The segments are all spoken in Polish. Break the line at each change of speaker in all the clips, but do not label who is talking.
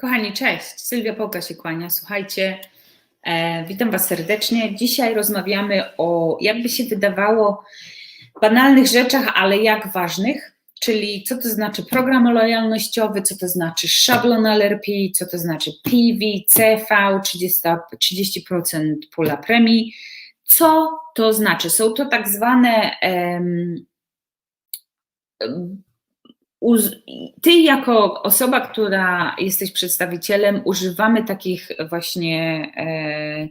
Kochani, cześć. Sylwia Połka się kłania. Słuchajcie, e, witam Was serdecznie. Dzisiaj rozmawiamy o, jakby się wydawało, banalnych rzeczach, ale jak ważnych, czyli co to znaczy program lojalnościowy, co to znaczy szablon LRP, co to znaczy PV, CV, 30%, 30% pula premii. Co to znaczy? Są to tak zwane em, ty jako osoba, która jesteś przedstawicielem, używamy takich właśnie e,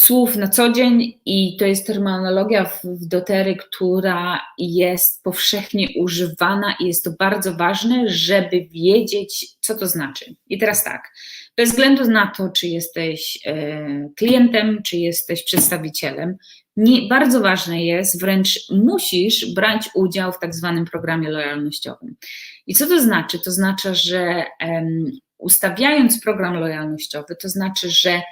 słów na co dzień i to jest terminologia w, w dotery, która jest powszechnie używana i jest to bardzo ważne, żeby wiedzieć, co to znaczy. I teraz tak, bez względu na to, czy jesteś e, klientem, czy jesteś przedstawicielem, nie, bardzo ważne jest, wręcz musisz brać udział w tak zwanym programie lojalnościowym. I co to znaczy? To znaczy, że um, ustawiając program lojalnościowy, to znaczy, że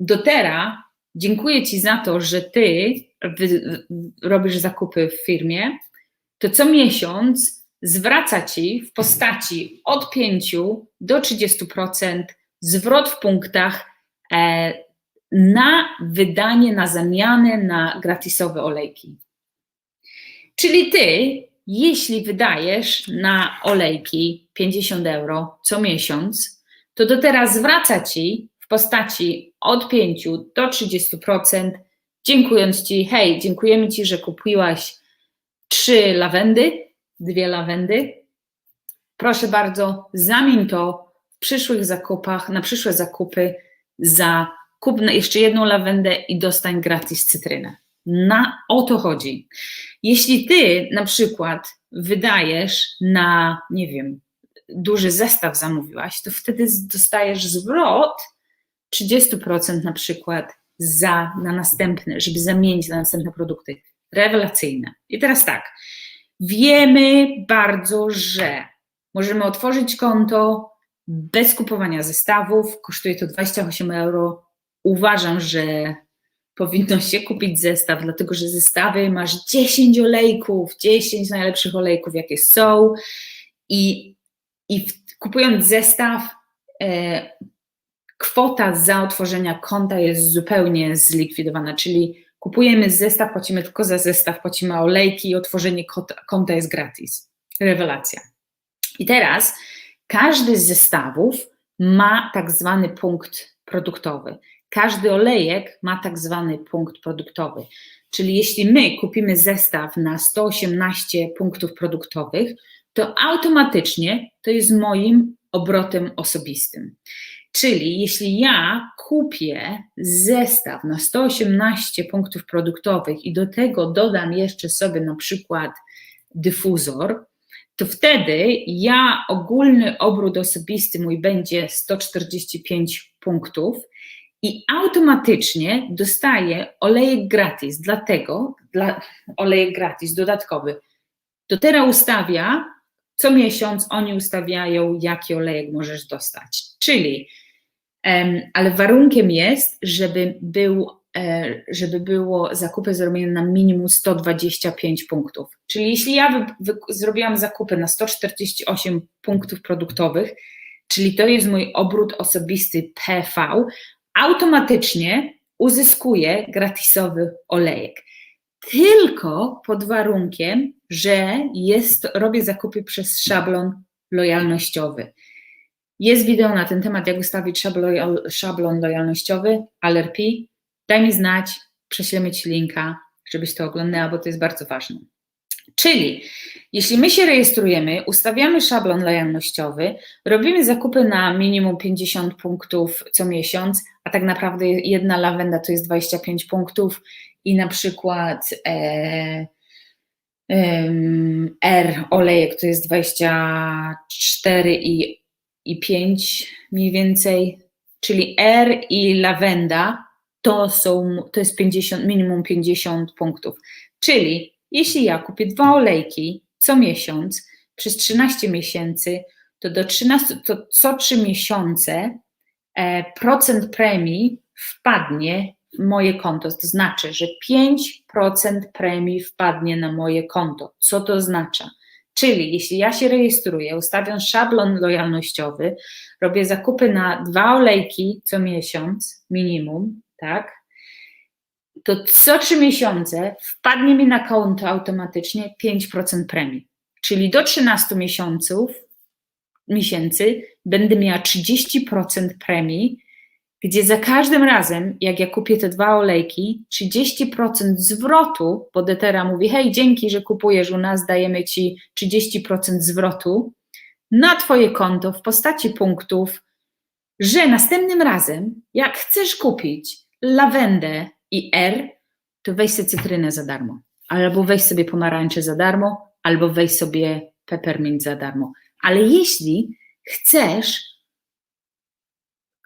doTERRA dziękuję Ci za to, że Ty robisz zakupy w firmie, to co miesiąc zwraca Ci w postaci od 5 do 30% zwrot w punktach e, na wydanie, na zamianę na gratisowe olejki. Czyli ty, jeśli wydajesz na olejki 50 euro co miesiąc, to do teraz zwraca ci w postaci od 5 do 30%, dziękując ci, hej, dziękujemy ci, że kupiłaś trzy lawendy, dwie lawendy. Proszę bardzo, zamień to w przyszłych zakupach, na przyszłe zakupy za kup jeszcze jedną lawendę i dostań gratis cytrynę. Na o to chodzi. Jeśli ty na przykład wydajesz na, nie wiem, duży zestaw zamówiłaś, to wtedy dostajesz zwrot 30% na przykład za, na następne, żeby zamienić na następne produkty. Rewelacyjne. I teraz tak, wiemy bardzo, że możemy otworzyć konto bez kupowania zestawów, kosztuje to 28 euro uważam, że powinno się kupić zestaw, dlatego że zestawy masz 10 olejków, 10 najlepszych olejków, jakie są i, i w, kupując zestaw e, kwota za otworzenia konta jest zupełnie zlikwidowana, czyli kupujemy zestaw, płacimy tylko za zestaw, płacimy olejki i otworzenie konta, konta jest gratis. Rewelacja. I teraz każdy z zestawów ma tak zwany punkt produktowy. Każdy olejek ma tak zwany punkt produktowy. Czyli jeśli my kupimy zestaw na 118 punktów produktowych, to automatycznie to jest moim obrotem osobistym. Czyli jeśli ja kupię zestaw na 118 punktów produktowych i do tego dodam jeszcze sobie na przykład dyfuzor, to wtedy ja ogólny obrót osobisty mój będzie 145 punktów i automatycznie dostaje olejek gratis, dlatego dla, olejek gratis dodatkowy. To teraz ustawia, co miesiąc oni ustawiają, jaki olejek możesz dostać. Czyli, um, ale warunkiem jest, żeby był e, żeby było zakupy zrobione na minimum 125 punktów. Czyli jeśli ja wy, wy, zrobiłam zakupy na 148 punktów produktowych, czyli to jest mój obrót osobisty PV, automatycznie uzyskuje gratisowy olejek. Tylko pod warunkiem, że jest, robię zakupy przez szablon lojalnościowy. Jest wideo na ten temat, jak ustawić szablon, lojalnościowy, LRP. Daj mi znać, prześlemy Ci linka, żebyś to oglądała, bo to jest bardzo ważne. Czyli jeśli my się rejestrujemy, ustawiamy szablon lojalnościowy, robimy zakupy na minimum 50 punktów co miesiąc, a tak naprawdę jedna lawenda to jest 25 punktów i na przykład e, e, R olejek to jest 24 i, i 5 mniej więcej, czyli R i lawenda to są, to jest 50, minimum 50 punktów. Czyli jeśli ja kupię dwa olejki co miesiąc przez 13 miesięcy, to do 13, to co 3 miesiące e, procent premii wpadnie w moje konto. To znaczy, że 5% premii wpadnie na moje konto. Co to oznacza? Czyli jeśli ja się rejestruję, ustawiam szablon lojalnościowy, robię zakupy na dwa olejki co miesiąc minimum, tak? To co trzy miesiące wpadnie mi na konto automatycznie 5% premii. Czyli do 13 miesiąców, miesięcy będę miała 30% premii gdzie za każdym razem, jak ja kupię te dwa olejki, 30% zwrotu, bo Detera mówi, hej, dzięki, że kupujesz u nas, dajemy Ci 30% zwrotu na Twoje konto w postaci punktów, że następnym razem, jak chcesz kupić lawendę i R, to weź sobie cytrynę za darmo, albo weź sobie pomarańcze za darmo, albo weź sobie peppermint za darmo. Ale jeśli chcesz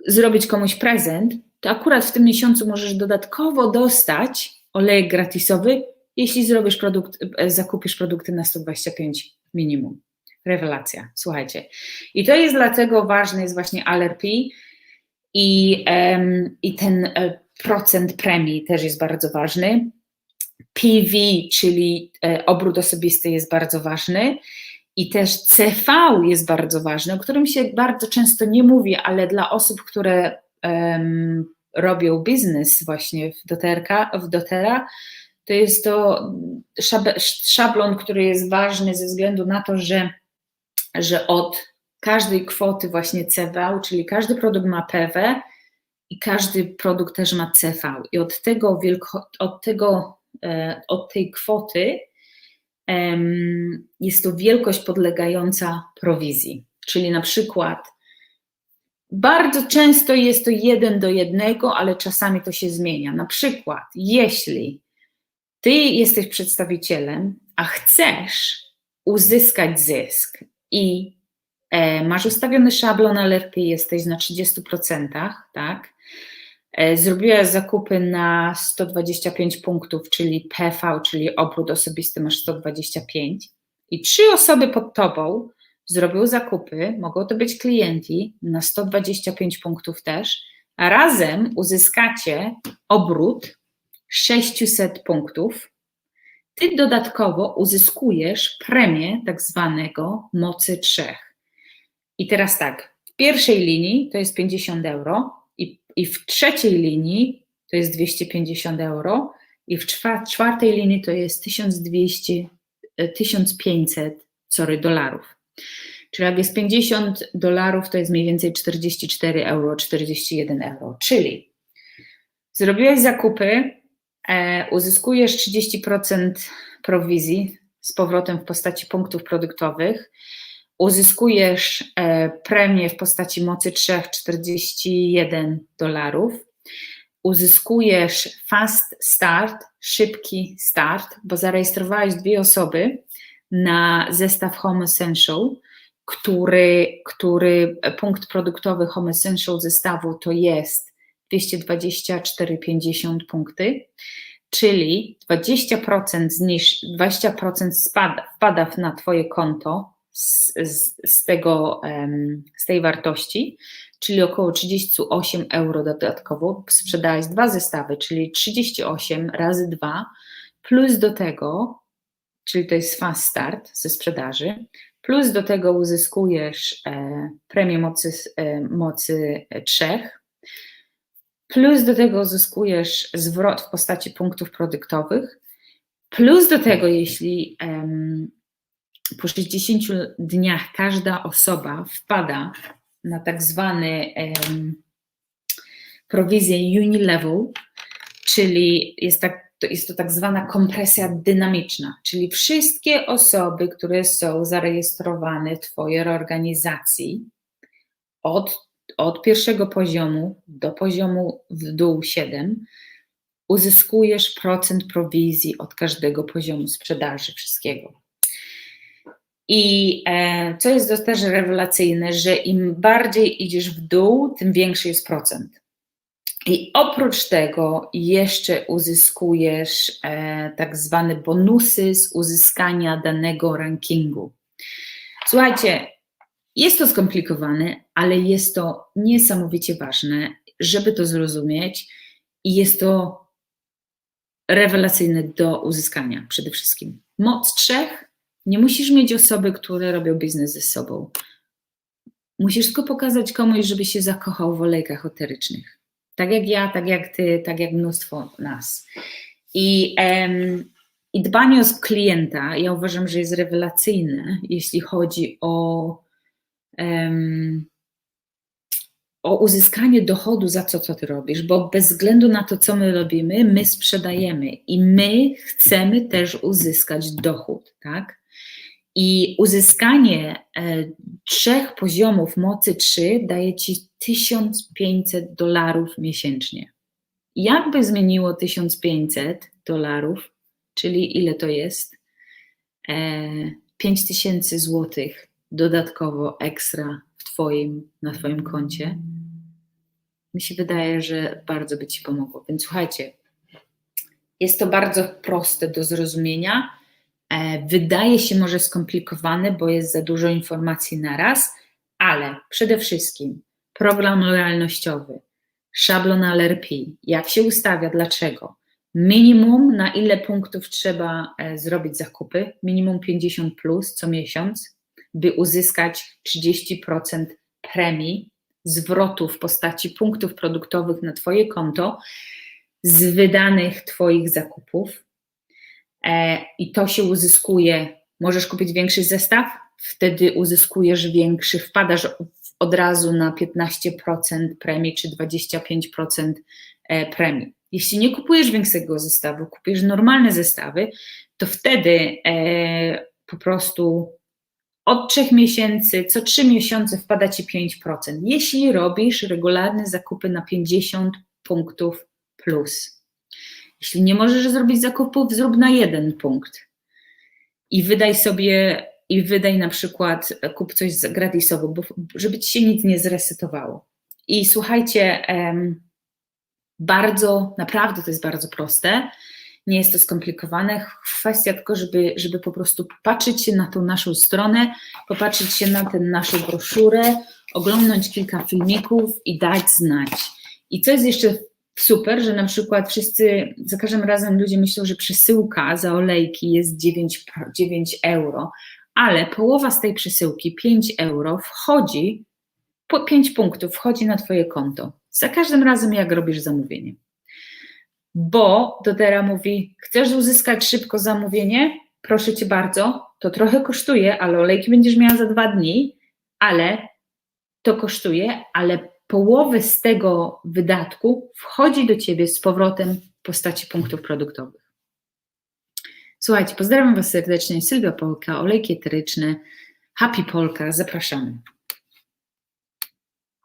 zrobić komuś prezent, to akurat w tym miesiącu możesz dodatkowo dostać olejek gratisowy, jeśli zrobisz produkt, e, zakupisz produkty na 125 minimum. Rewelacja, słuchajcie. I to jest dlatego ważny jest właśnie LRP i, um, i ten e, procent premii też jest bardzo ważny. PV, czyli e, obrót osobisty jest bardzo ważny. I też CV jest bardzo ważny, o którym się bardzo często nie mówi, ale dla osób, które um, robią biznes właśnie w, doterka, w dotera, to jest to szablon, który jest ważny ze względu na to, że, że od każdej kwoty właśnie CV, czyli każdy produkt ma PW i każdy produkt też ma CV. I od tego, wielko, od tego e, od tej kwoty jest to wielkość podlegająca prowizji. Czyli na przykład bardzo często jest to jeden do jednego, ale czasami to się zmienia. Na przykład, jeśli ty jesteś przedstawicielem, a chcesz uzyskać zysk i e, masz ustawiony szablon LRP, jesteś na 30%, tak? E, zrobiła zakupy na 125 punktów, czyli PV, czyli obrót osobisty masz 125 i trzy osoby pod tobą zrobią zakupy, mogą to być klienci na 125 punktów też, a razem uzyskacie obrót 600 punktów. Ty dodatkowo uzyskujesz premię tak zwanego mocy trzech. I teraz tak, w pierwszej linii to jest 50 euro, i w trzeciej linii to jest 250 euro i w czwartej linii to jest 1200, 1500 e, sorry, dolarów. Czyli jak jest 50 dolarów, to jest mniej więcej 44 euro, 41 euro. Czyli zrobiłeś zakupy, e, uzyskujesz 30% prowizji z powrotem w postaci punktów produktowych, uzyskujesz e, premię w postaci mocy 3,41 dolarów, uzyskujesz fast start, szybki start, bo zarejestrowałeś dwie osoby na zestaw Home Essential, który, który punkt produktowy Home Essential zestawu to jest 224,50 punkty, czyli 20% zniż, 20% spada, wpada na Twoje konto z, z, tego, z tej wartości, czyli około 38 euro dodatkowo. Sprzedałeś dwa zestawy, czyli 38 razy 2, plus do tego, czyli to jest fast start ze sprzedaży, plus do tego uzyskujesz e, premię mocy, e, mocy 3, plus do tego uzyskujesz zwrot w postaci punktów produktowych, plus do tego, jeśli po 60 dniach każda osoba wpada na tak zwany um, prowizję unilevel, czyli jest, tak, to jest to tak zwana kompresja dynamiczna, czyli wszystkie osoby, które są zarejestrowane w Twojej organizacji od, od pierwszego poziomu do poziomu w dół 7, uzyskujesz procent prowizji od każdego poziomu sprzedaży wszystkiego. I e, co jest też rewelacyjne, że im bardziej idziesz w dół, tym większy jest procent. I oprócz tego jeszcze uzyskujesz e, tak zwane bonusy z uzyskania danego rankingu. Słuchajcie, jest to skomplikowane, ale jest to niesamowicie ważne, żeby to zrozumieć i jest to rewelacyjne do uzyskania przede wszystkim. Moc trzech Nie musisz mieć osoby, które robią biznes ze sobą. Musisz tylko pokazać komuś, żeby się zakochał w olejkach eterycznych. Tak jak ja, tak jak ty, tak jak mnóstwo nas. I, em, i dbanie o klienta, ja uważam, że jest rewelacyjne, jeśli chodzi o, em, o uzyskanie dochodu za co, co ty robisz, bo bez względu na to, co my robimy, my sprzedajemy i my chcemy też uzyskać dochód, tak? I uzyskanie e, trzech poziomów mocy 3 daje ci 1500 dolarów miesięcznie. Jakby zmieniło 1500 dolarów, czyli ile to jest? E, 5000 złotych dodatkowo ekstra w twoim, na Twoim koncie. Mi się wydaje, że bardzo by Ci pomogło. Więc słuchajcie, jest to bardzo proste do zrozumienia E, wydaje się może skomplikowane, bo jest za dużo informacji na raz, ale przede wszystkim program lojalnościowy, szablon LRP, jak się ustawia, dlaczego, minimum na ile punktów trzeba e, zrobić zakupy, minimum 50 plus co miesiąc, by uzyskać 30% premii, zwrotu w postaci punktów produktowych na Twoje konto z wydanych Twoich zakupów. E, i to się uzyskuje. Możesz kupić większy zestaw, wtedy uzyskujesz większy, wpadasz od razu na 15% premii czy 25% e, premii. Jeśli nie kupujesz większego zestawu, kupujesz normalne zestawy, to wtedy e, po prostu od 3 miesięcy, co 3 miesiące wpada ci 5%. Jeśli robisz regularne zakupy na 50 punktów plus. Jeśli nie możesz zrobić zakupów, zrób na jeden punkt i wydaj sobie, i wydaj na przykład, kup coś gratisowo, bo, żeby ci się nic nie zresetowało. I słuchajcie, bardzo, naprawdę to jest bardzo proste, nie jest to skomplikowane, kwestia tylko, żeby, żeby po prostu patrzeć się na tą naszą stronę, popatrzeć się na tę naszą broszurę, oglądnąć kilka filmików i dać znać. I co jest jeszcze super, że na przykład wszyscy, za każdym razem ludzie myślą, że przesyłka za olejki jest 9, 9 euro, ale połowa z tej przesyłki, 5 euro, wchodzi, po 5 punktów wchodzi na Twoje konto. Za każdym razem, jak robisz zamówienie. Bo dotera mówi, chcesz uzyskać szybko zamówienie? Proszę Cię bardzo, to trochę kosztuje, ale olejki będziesz miała za dwa dni, ale to kosztuje, ale połowy z tego wydatku wchodzi do Ciebie z powrotem w postaci punktów produktowych. Słuchajcie, pozdrawiam Was serdecznie. Sylwia Polka, olejki eteryczne, Happy Polka, zapraszamy.